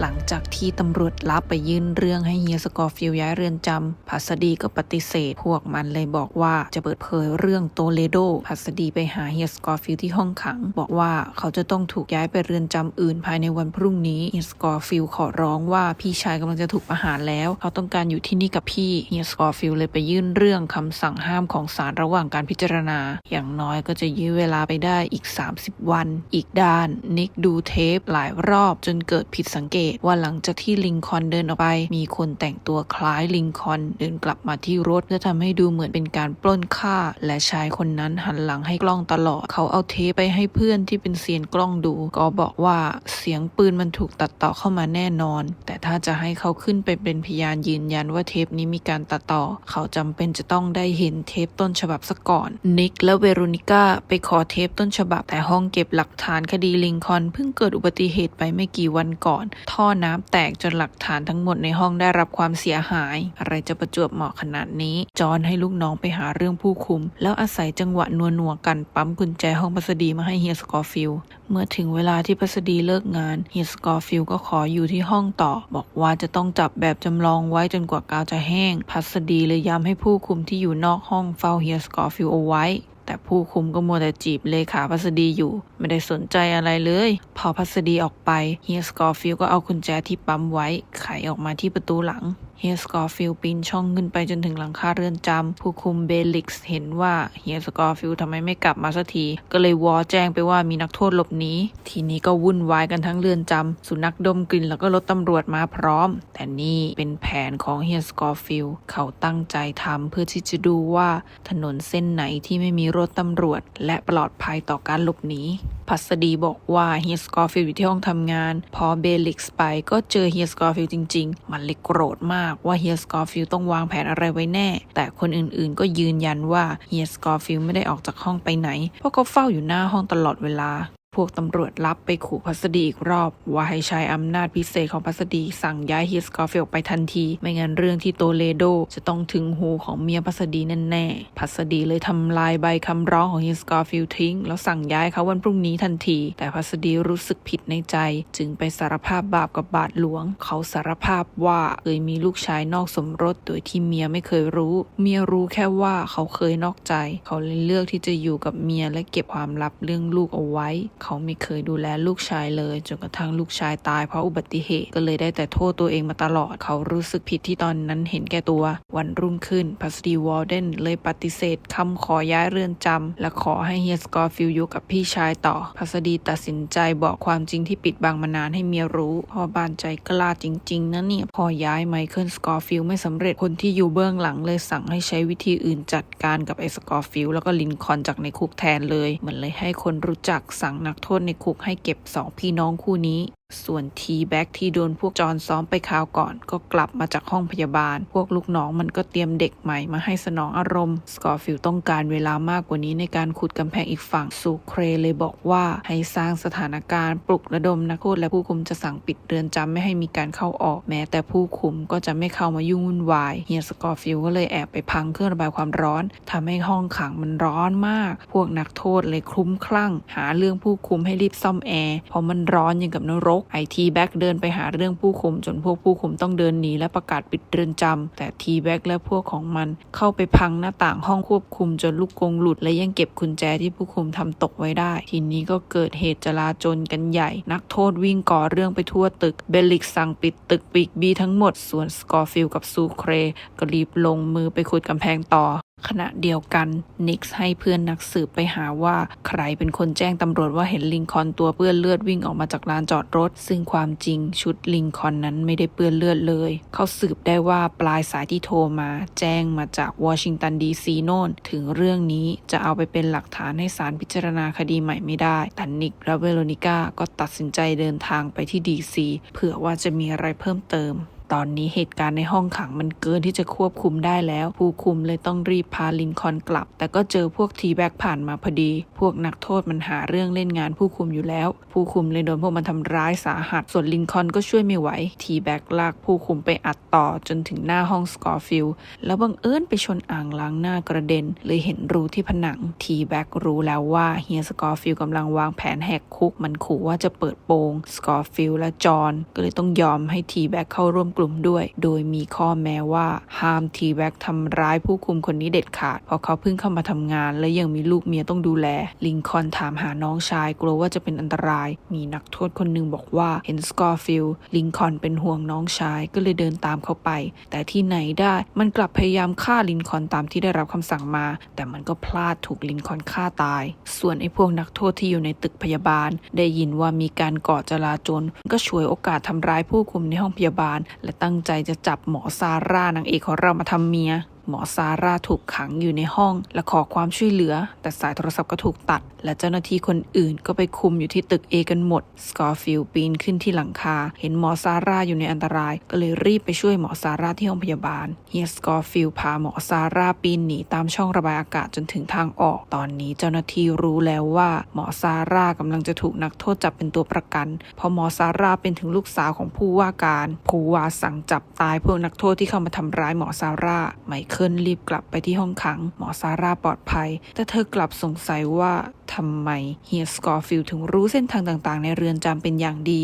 หลังจากที่ตำรวจรับไปยื่นเรื่องให้เฮียสกอร์ฟิลย้ายเรือนจำพัสดีก็ปฏิเสธ พวกมันเลยบอกว่าจะเปิดเผยเรื่องโตเลโดพัสดีไปหาเฮียสกอร์ฟิลที่ห้องขัง บอกว่าเขาจะต้องถูกย้ายไปเรือนจำอื่นภายในวันพรุ่งนี้เฮียสกอร์ฟิลขอร้องว่าพี่ชายกำลังจะถูกประหารแล้ว เขาต้องการอยู่ที่นี่กับพี่เฮียสกอร์ฟิลเลยไปยื่นเรื่องคำสั่งห้ามของศาลระหว่างการพิจารณา อย่างน้อยก็จะยื้อเวลาไปได้อีก 30 วัน อีกด้าน นิกดูเทปหลายรอบจนเกิดผิดสังเกตว่าหลังจากที่ลิงคอนเดินออกไป มีคนแต่งตัวคล้ายลิงคอนเดินกลับมาที่รถเพื่อทำให้ดูเหมือนเป็นการปล้นฆ่า และชายคนนั้นหันหลังให้กล้องตลอด เขาเอาเทปไปให้เพื่อนที่เป็นเซียนกล้องดู ก็บอกว่าเสียงปืนมันถูกตัดต่อเข้ามาแน่นอน แต่ถ้าจะให้เขาขึ้นไปเป็นพยานยืนยันว่าเทปนี้มีการตัดต่อ เขาจำเป็นจะต้องได้เห็นเทปต้นฉบับซะก่อน นิกและเวโรนิก้าไปขอเทปต้นฉบับแต่ห้องเก็บหลักฐานคดีลิงคอนเพิ่งเกิดอุบัติเหตุไปไม่กี่วันก่อนทอน้ำแตกจนหลักฐานทั้งหมดในห้องได้รับความเสียหาย อะไรจะประจวบเหมาะขนาดนี้ จอนให้ลูกน้องไปหาเรื่องผู้คุม แล้วอาศัยจังหวะนัวๆกันปั๊มกุญแจห้องพัสดีมาให้เฮียสกอร์ฟิลเมื่อถึงเวลาที่พัสดีเลิกงานเฮียสกอร์ฟิลก็ขออยู่ที่ห้องต่อ บอกว่าจะต้องจับแบบจำลองไว้จนกว่ากาวจะแห้ง พัสดีเลยย้ำให้ผู้คุมที่อยู่นอกห้องเฝ้าเฮียสกอร์ฟิลเอาไว้ แต่ผู้คุมก็มัวแต่จีบเลขาพัสดีอยู่ ไม่ได้สนใจอะไรเลย พอพัสดีออกไปเฮียสกอร์ฟิลก็เอากุญแจที่ปั๊มไว้ไขออกมาที่ประตูหลัง เฮียสกอร์ฟิลปีนช่องขึ้นไปจนถึงหลังคาเรือนจำผู้คุมเบลิกส์เห็นว่าเฮียสกอร์ฟิลทำไมไม่กลับมาสักที ก็เลยวอแจ้งไปว่ามีนักโทษหลบหนีทีนี้ก็วุ่นวายกันทั้งเรือนจำสุนัขดมกลิ่นแล้วก็รถตำรวจมาพร้อม แต่นี่เป็นแผนของเฮียสกอร์ฟิลเขาตั้งใจทำเพื่อที่จะดูว่าถนนเส้นไหนที่ไม่มีรถตำรวจ และปลอดภัยต่อการหลบหนีพัสดีบอกว่าเฮียสกอร์ฟิลอยู่ที่ห้องทำงาน พอเบลิกส์ไปก็เจอเฮียสกอร์ฟิลจริง ๆ มันเลยโกรธมากว่าเฮียสกอร์ฟิลต้องวางแผนอะไรไว้แน่ แต่คนอื่นๆ ก็ยืนยันว่าเฮียสกอร์ฟิลไม่ได้ออกจากห้องไปไหน เพราะเขาเฝ้าอยู่หน้าห้องตลอดเวลา พวกตำรวจรับไปขู่พัสดีอีกรอบ ว่าให้ใช้อำนาจพิเศษของพัสดีสั่งย้ายเฮียสกอร์ฟิลไปทันที ไม่งั้นเรื่องที่โตเลโดจะต้องถึงหูของเมียพัสดีแน่ๆพัสดีเลยทำลายใบคำร้องของเฮียสกอร์ฟิลทิ้ง แล้วสั่งย้ายเขาวันพรุ่งนี้ทันที แต่พัสดีรู้สึกผิดในใจ จึงไปสารภาพบาปกับบาทหลวง เขาสารภาพว่าเคยมีลูกชายนอกสมรสโดยที่เมียไม่เคยรู้ เมียรู้แค่ว่าเขาเคยนอกใจ เขาเลยเลือกที่จะอยู่กับเมียและเก็บความลับเรื่องลูกเอาไว้เขาไม่เคยดูแลลูกชายเลยจนกระทั่งลูกชายตายเพราะอุบัติเหตุก็เลยได้แต่โทษตัวเองมาตลอด เขารู้สึกผิดที่ตอนนั้นเห็นแก่ตัว วันรุ่งขึ้นพัสดีวอลเดนเลยปฏิเสธคำขอย้ายเรือนจำและขอให้เฮียสกอร์ฟิลอยู่กับพี่ชายต่อ พัสดีตัดสินใจบอกความจริงที่ปิดบังมานานให้เมียรู้พ่อบานใจกล้าจริงๆนะเนี่ยพอย้ายไมเคิลสกอร์ฟิลไม่สำเร็จคนที่อยู่เบื้องหลังเลยสั่งให้ใช้วิธีอื่นจัดการกับไอ้สกอร์ฟิลแล้วก็ลินคอนจากในคุกแทนเลยเหมือนเลยให้คนรู้จักสั่งนักโทษในคุกให้เก็บสองพี่น้องคู่นี้ส่วนทีแบ็กที่โดนพวกจอนซ้อมไปคราวก่อน ก็กลับมาจากห้องพยาบาล พวกลูกน้องมันก็เตรียมเด็กใหม่มาให้สนองอารมณ์ สกอร์ฟิลต้องการเวลามากกว่านี้ในการขุดกำแพงอีกฝั่งซูเครเลยบอกว่าให้สร้างสถานการณ์ปลุกระดมนักโทษและผู้คุมจะสั่งปิดเรือนจำไม่ให้มีการเข้าออกแม้ แต่ผู้คุมก็จะไม่เข้ามายุ่งวุ่นวายเฮียสกอร์ฟิลก็เลยแอบไปพังเครื่องระบายความร้อนทำให้ห้องขังมันร้อนมาก พวกนักโทษเลยคลุ้มคลั่ง หาเรื่องผู้คุมให้รีบซ่อมแอร์เพราะมันร้อนอย่างกับนรกไอทีแบ็กเดินไปหาเรื่องผู้คุม จนพวกผู้คุมต้องเดินหนีและประกาศปิดเรือนจำแต่ทีแบ็กและพวกของมันเข้าไปพังหน้าต่างห้องควบคุมจนลูกกงหลุดและยังเก็บกุญแจที่ผู้คุมทำตกไว้ได้ ทีนี้ก็เกิดเหตุจลาจลกันใหญ่ นักโทษวิ่งก่อเรื่องไปทั่วตึกเบลลิกสั่งปิดตึกปีกบีทั้งหมดส่วนสกอร์ฟิลกับซูเครก็รีบลงมือไปขุดกำแพงต่อ ขณะเดียวกันนิกส์ให้เพื่อนนักสืบไปหาว่าใครเป็นคนแจ้งตำรวจว่าเห็นลิงคอนตัวเปื้อนเลือดวิ่งออกมาจากลานจอดรถ ซึ่งความจริงชุดลิงคอนนั้นไม่ได้เปื้อนเลือดเลย เขาสืบได้ว่าปลายสายที่โทรมา แจ้งมาจากวอชิงตันดีซีโน่นถึงเรื่องนี้จะเอาไปเป็นหลักฐานให้ศาลพิจารณาคดีใหม่ไม่ได้ แต่นิกและเวโรนิก้าก็ตัดสินใจเดินทางไปที่ดีซีเผื่อว่าจะมีอะไรเพิ่มเติม ตอนนี้เหตุการณ์ในห้องขังมันเกินที่จะควบคุมได้แล้ว ผู้คุมเลยต้องรีบพาลินคอนกลับ แต่ก็เจอพวกทีแบ็กผ่านมาพอดี พวกนักโทษมันหาเรื่องเล่นงานผู้คุมอยู่แล้ว ผู้คุมเลยโดนพวกมันทำร้ายสาหัส ส่วนลินคอนก็ช่วยไม่ไหว ทีแบ็กลากผู้คุมไปอัดต่อจนถึงหน้าห้องสกอร์ฟิลแล้วบังเอิญไปชนอ่างล้างหน้ากระเด็น เลยเห็นรูที่ผนัง ทีแบ็กรู้แล้วว่าเฮียสกอร์ฟิลกำลังวางแผนแหกคุกมันขู่ว่าจะเปิดโปงสกอร์ฟิลและจอห์นก็เลยต้องยอมให้ทีแบ็กเข้าร่วมกลุ่มด้วย โดยมีข้อแม้ว่าห้ามทีแบ็กทำร้ายผู้คุมคนนี้เด็ดขาดเพราะเขาเพิ่งเข้ามาทำงาน และยังมีลูกเมียต้องดูแล ลิงคอนถามหาน้องชาย กลัวว่าจะเป็นอันตราย มีนักโทษคนหนึ่งบอกว่าเห็นสกอร์ฟิลด์ลิงคอนเป็นห่วงน้องชายก็เลยเดินตามเขาไป แต่ที่ไหนได้มันกลับพยายามฆ่าลินคอนตามที่ได้รับคำสั่งมา แต่มันก็พลาดถูกลินคอนฆ่าตาย ส่วนไอ้พวกนักโทษที่อยู่ในตึกพยาบาล ได้ยินว่ามีการก่อจลาจลก็ฉวยโอกาสทำร้ายผู้คุมในห้องพยาบาลและตั้งใจจะจับหมอซาร่านางเอกของเรามาทำเมีย หมอซาร่าถูกขังอยู่ในห้อง และขอความช่วยเหลือ แต่สายโทรศัพท์ก็ถูกตัด และเจ้าหน้าที่คนอื่นก็ไปคุมอยู่ที่ตึกเอกันหมด สกอร์ฟิลปีนขึ้นที่หลังคา เห็นหมอซาร่าอยู่ในอันตราย ก็เลยรีบไปช่วยหมอซาร่าที่ห้องพยาบาล เฮียสกอร์ฟิลพาหมอซาร่าปีนหนีตามช่องระบายอากาศจนถึงทางออก ตอนนี้เจ้าหน้าที่รู้แล้วว่าหมอซาร่ากำลังจะถูกนักโทษจับเป็นตัวประกัน เพราะหมอซาร่าเป็นถึงลูกสาวของผู้ว่าการ ผู้ว่าสั่งจับตายพวกนักโทษที่เข้ามาทำร้ายหมอซาร่าไมเคิลรีบกลับไปที่ห้องขัง หมอซาร่าปลอดภัย แต่เธอกลับสงสัยว่าทำไมเฮียสกอร์ฟิลถึงรู้เส้นทางต่างๆ ในเรือนจำเป็นอย่างดี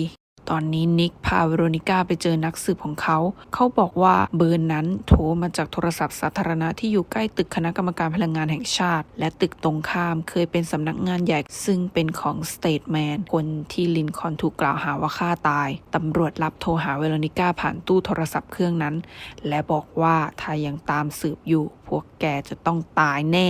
ตอนนี้นิกพาเวโรนิก้าไปเจอนักสืบของเขา เขาบอกว่าเบอร์นั้นโทรมาจากโทรศัพท์สาธารณะที่อยู่ใกล้ตึกคณะกรรมการพลังงานแห่งชาติ และตึกตรงข้ามเคยเป็นสำนักงานใหญ่ซึ่งเป็นของสเตทแมนคนที่ลินคอนถูกกล่าวหาว่าฆ่าตาย ตำรวจรับโทรหาเวโรนิก้าผ่านตู้โทรศัพท์เครื่องนั้น และบอกว่าถ้ายังตามสืบอยู่ พวกแกจะต้องตายแน่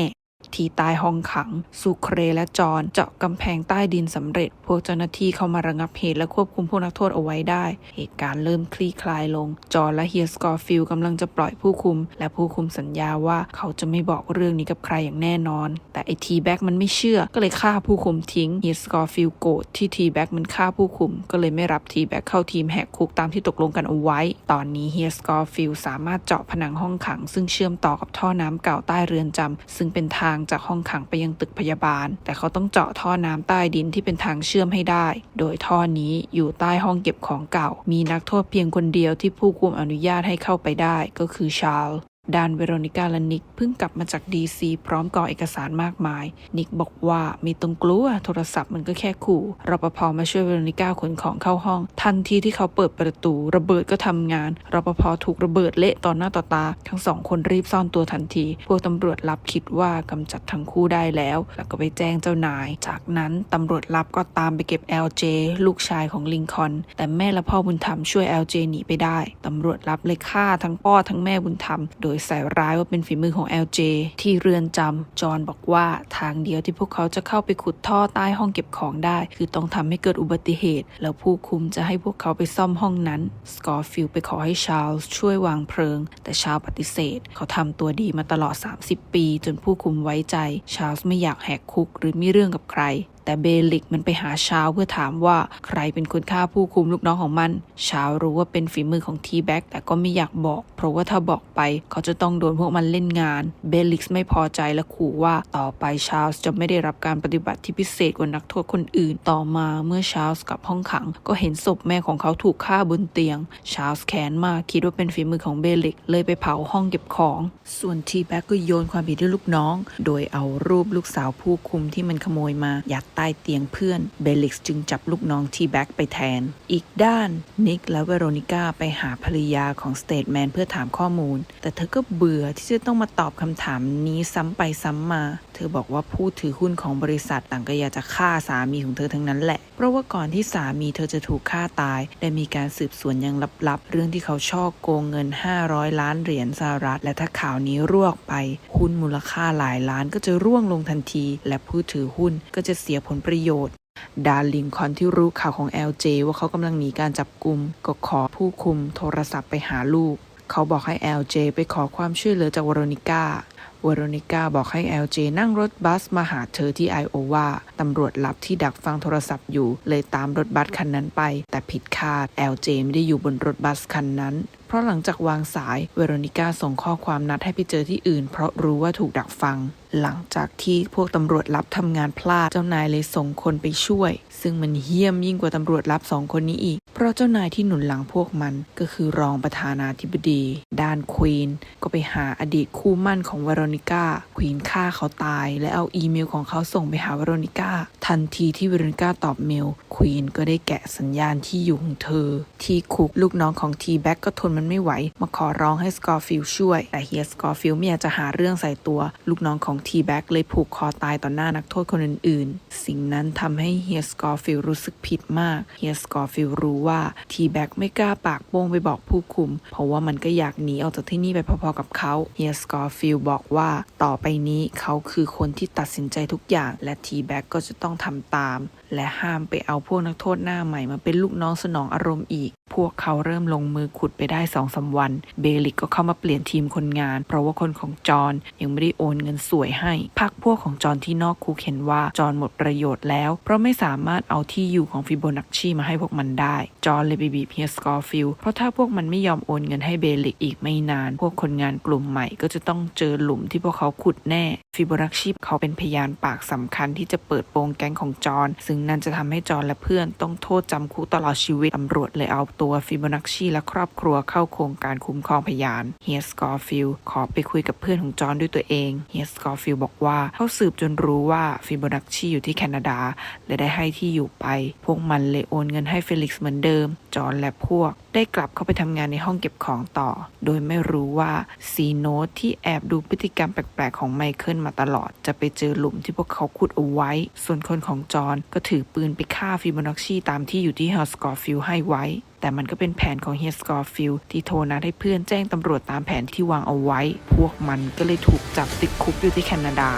ที่ใต้ห้องขังสุเครและจอนเจาะกำแพงใต้ดินสำเร็จ พวกเจ้าหน้าที่เข้ามาระงับเหตุและควบคุมพวกนักโทษเอาไว้ได้ เหตุการณ์เริ่มคลี่คลายลง จอนและเฮียสกอร์ฟิลกำลังจะปล่อยผู้คุม และผู้คุมสัญญาว่าเขาจะไม่บอกเรื่องนี้กับใครอย่างแน่นอน แต่ไอทีแบ็กมันไม่เชื่อ ก็เลยฆ่าผู้คุมทิ้งเฮียสกอร์ฟิลโกรธที่ทีแบ็กมันฆ่าผู้คุม ก็เลยไม่รับทีแบ็กเข้าทีมแหกคุกตามที่ตกลงกันเอาไว้ ตอนนี้เฮียสกอร์ฟิลสามารถเจาะผนังห้องขัง ซึ่งเชื่อมต่อกับท่อน้ำเก่าใต้เรือนจำซึ่งเป็นทางจากห้องขังไปยังตึกพยาบาล แต่เขาต้องเจาะท่อน้ำใต้ดินที่เป็นทางเชื่อมให้ได้ โดยท่อนี้อยู่ใต้ห้องเก็บของเก่า มีนักโทษเพียงคนเดียวที่ผู้คุมอนุญาตให้เข้าไปได้ก็คือชาร์ล ด้านเวโรนิกาและนิกเพิ่งกลับมาจากดีซีพร้อมกรอเอกสารมากมาย นิกบอกว่าไม่ต้องกลัวโทรศัพท์มันก็แค่ขู่รปภมาช่วยเวโรนิก้าขนของเข้าห้อง ทันทีที่เขาเปิดประตู ระเบิดก็ทำงานรปภถูกระเบิดเละต่อหน้าต่อตา ทั้งสองคนรีบซ่อนตัวทันที พวกตำรวจรับคิดว่ากำจัดทั้งคู่ได้แล้ว แล้วก็ไปแจ้งเจ้านาย จากนั้นตำรวจรับก็ตามไปเก็บ LJ ลูกชายของลิงคอนแต่แม่และพ่อบุญธรรมช่วย LJ หนีไปได้ตำรวจรับเลยฆ่าทั้งพ่อทั้งแม่บุญธรรมโดยใส่ร้ายว่าเป็นฝีมือของ LJ ที่เรือนจำจอห์นบอกว่าทางเดียวที่พวกเขาจะเข้าไปขุดท่อใต้ห้องเก็บของได้ คือต้องทำให้เกิดอุบัติเหตุ แล้วผู้คุมจะให้พวกเขาไปซ่อมห้องนั้นสกอร์ฟิลไปขอให้ชาลส์ช่วยวางเพลิง แต่ชาลส์ปฏิเสธ เขาทำตัวดีมาตลอด 30 ปี จนผู้คุมไว้ใจ ชาลส์ไม่อยากแหกคุกหรือมีเรื่องกับใครแต่เบลิกมันไปหาชาวเพื่อถามว่าใครเป็นคนฆ่าผู้คุมลูกน้องของมัน ชาวรู้ว่าเป็นฝีมือของทีแบ็กแต่ก็ไม่อยากบอก เพราะว่าถ้าบอกไปเขาจะต้องโดนพวกมันเล่นงาน เบลิกไม่พอใจและขู่ว่าต่อไปชาลส์จะไม่ได้รับการปฏิบัติที่พิเศษกว่านักโทษคนอื่น ต่อมาเมื่อชาลส์กลับห้องขัง ก็เห็นศพแม่ของเขาถูกฆ่าบนเตียง ชาลส์แค้นมากคิดว่าเป็นฝีมือของเบลิกเลยไปเผาห้องเก็บของ ส่วนทีแบ็กก็โยนความผิดให้ลูกน้อง โดยเอารูปลูกสาวผู้คุมที่มันขโมยมายัดใต้เตียงเพื่อน เบลิกจึงจับลูกน้องทีแบ็กไปแทน อีกด้านนิกและเวโรนิก้าไปหาภรรยาของสเตทแมนเพื่อถามข้อมูล แต่เธอก็เบื่อที่จะต้องมาตอบคำถามนี้ซ้ำไปซ้ำมา อบอกว่าผู้ถือหุ้นของบริษัทต่างก็อยากจะฆ่าสามีของเธอทั้งนั้นแหละ เพราะว่าก่อนที่สามีเธอจะถูกฆ่าตาย ได้มีการสืบสวนอย่างลับๆ เรื่องที่เขาช่อโกงเงิน 500 ล้านเหรียญสหรัฐ และถ้าข่าวนี้รั่วออกไป หุ้นมูลค่าหลายล้านก็จะร่วงลงทันที และผู้ถือหุ้นก็จะเสียผลประโยชน์ดาร์ลิงคอนที่รู้ข่าวของ LJ ว่าเขากำลังหนีการจับกลุ่มก็ขอผู้คุมโทรศัพท์ไปหาลูก เขาบอกให้ LJ ไปขอความช่วยเหลือจากวโรนิก้า วโรนิก้าบอกให้ LJ นั่งรถบัสมาหาเธอที่ไอโอวา ตำรวจลับที่ดักฟังโทรศัพท์อยู่ เลยตามรถบัสคันนั้นไป แต่ผิดคาด LJ ไม่ได้อยู่บนรถบัสคันนั้น เพราะหลังจากวางสายเวโรนิก้าส่งข้อความนัดให้ไปเจอที่อื่น เพราะรู้ว่าถูกดักฟัง หลังจากที่พวกตำรวจลับทำงานพลาดเจ้านายเลยส่งคนไปช่วย ซึ่งมันเหี้ยมยิ่งกว่าตำรวจลับสองคนนี้อีก เพราะเจ้านายที่หนุนหลังพวกมันก็คือรองประธานาธิบดี ด้านควีนก็ไปหาอดีตคู่มั่นของเวโรนิก้าควีนฆ่าเขาตาย และเอาอีเมลของเขาส่งไปหาวโรนิก้าทันทีที่วโรนิก้าตอบเมลควีนก็ได้แกะสัญญาณที่อยู่ของเธอ ที่คุกลูกน้องของทีแบ็กก็ทนมันไม่ไหว มาขอร้องให้สกอร์ฟิลช่วย แต่เฮียสกอร์ฟิลไม่อยากจะหาเรื่องใส่ตัว ลูกน้องของทีแบ็กเลยผูกคอตายต่อหน้านักโทษคนอื่นๆ สิ่งนั้นทำให้เฮียสกอร์ฟิลรู้สึกผิดมากเฮียสกอร์ฟิลรู้ว่าทีแบ็กไม่กล้าปากโป้งไปบอกผู้คุม เพราะว่ามันก็อยากหนีออกจากที่นี่ไปพอๆกับเขาเฮียสกอร์ฟิลบอกว่าต่อไปนี้เขาคือคนที่ตัดสินใจทุกอย่าง และทีแบ็กก็จะต้องทำตาม และห้ามไปเอาพวกนักโทษหน้าใหม่มาเป็นลูกน้องสนองอารมณ์อีก พวกเขาเริ่มลงมือขุดไปได้สองสาวัน เบลิกก็เข้ามาเปลี่ยนทีมคนงาน เพราะว่าคนของจอห์นยังไม่ได้โอนเงินสวยให้พักพวกของจอห์นที่นอกคุกเห็นว่าจอห์นหมดประโยชน์แล้ว เพราะไม่สามารถเอาที่อยู่ของฟิโบนัชชีมาให้พวกมันได้ จอห์นเลยไปบีบเฮียสกอร์ฟิลเพราะถ้าพวกมันไม่ยอมโอนเงินให้เบลิกอีกไม่นาน พวกคนงานกลุ่มใหม่ก็จะต้องเจอหลุมที่พวกเขาขุดแน่ ฟิโบนัชชีเขาเป็นพยานปากสำคัญที่จะเปิดโปงแก๊งของจอห์นซึ่งนั่นจะทำให้จอห์นและเพื่อนต้องโทษจำคุกตลอดชีวิตตำรวจเลยเอาตัวฟิโบนัชชีและครอบครัวเข้าโครงการคุ้มครองพยานเฮียสกอร์ฟิลขอไปคุยกับเพื่อนของจอห์นด้วยตัวเองเฮียสกอร์ฟิลบอกว่าเขาสืบจนรู้ว่าฟิโบนัชชีอยู่ที่แคนาดาและได้ให้ที่อยู่ไป พวกมันเลยโอนเงินให้เฟลิกซ์เหมือนเดิม จอห์นและพวก ได้กลับเข้าไปทำงานในห้องเก็บของต่อ โดยไม่รู้ว่าซีโนตที่แอบดูพฤติกรรมแปลกๆของไมเคิลมาตลอด จะไปเจอหลุมที่พวกเขาขุดเอาไว้ ส่วนคนของจอห์นก็ถือปืนไปฆ่าฟิโบนัชชีตามที่อยู่ที่เฮลสกอร์ฟิลให้ไว้แต่มันก็เป็นแผนของเฮียสกอร์ฟิลที่โทรนัดให้เพื่อนแจ้งตำรวจตามแผนที่วางเอาไว้ พวกมันก็เลยถูกจับติดคุกอยู่ที่แคนาดา